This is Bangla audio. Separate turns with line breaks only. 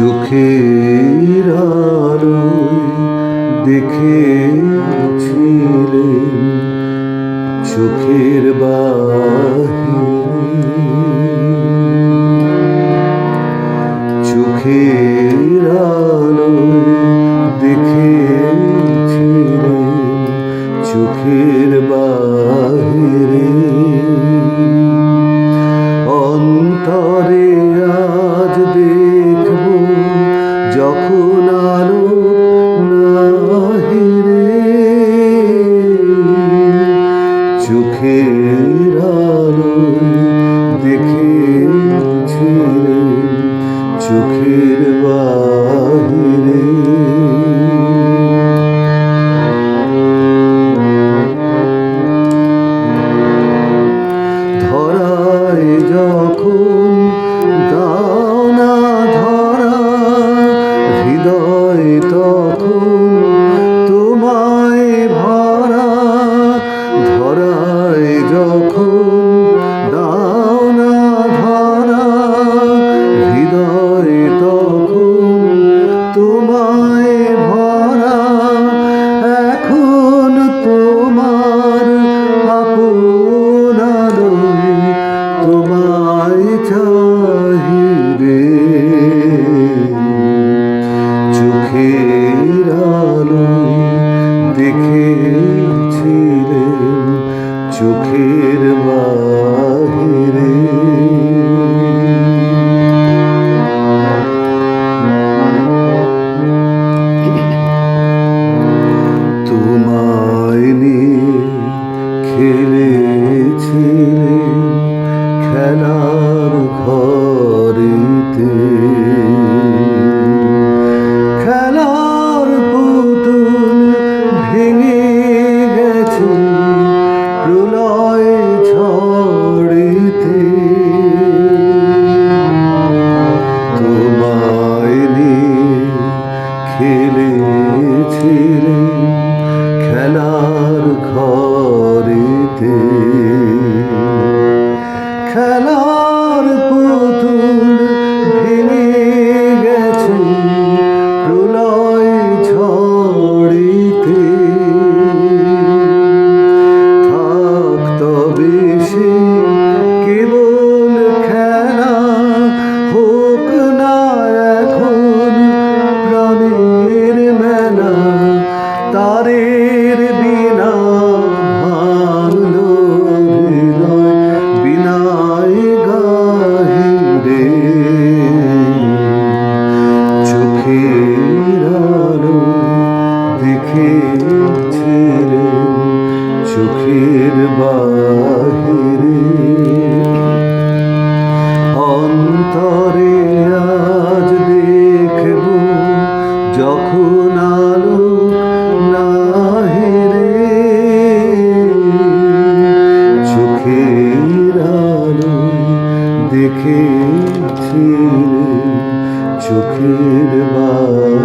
চোখের আলোয় দেখেছিলেন চোখের চোখের আলোয় দেখেছিলেন চোখের বাহিরে অন্তরে ধরায় যখন দানা ধরা হৃদয় তখন তোমায় ভরা ধরায় যখন দানা ধরা হৃদয় তখন তোমায় ভরা, এখন তোমার আপন চোখের বাহিরে তোমায় নিয়ে খেলেছিলেন খেলার ঘরেতে। খেলার পুতুল ভেঙে গেছে, প্রলয় থাক তবে সে কেবল খেলা হোক না এখন, প্রাণের মেলা তারের বাহিরে অন্তরে আজ দেখব যখন আলো নাহিরে চোখের আলো দেখেছিলেন চোখের বাহিরে।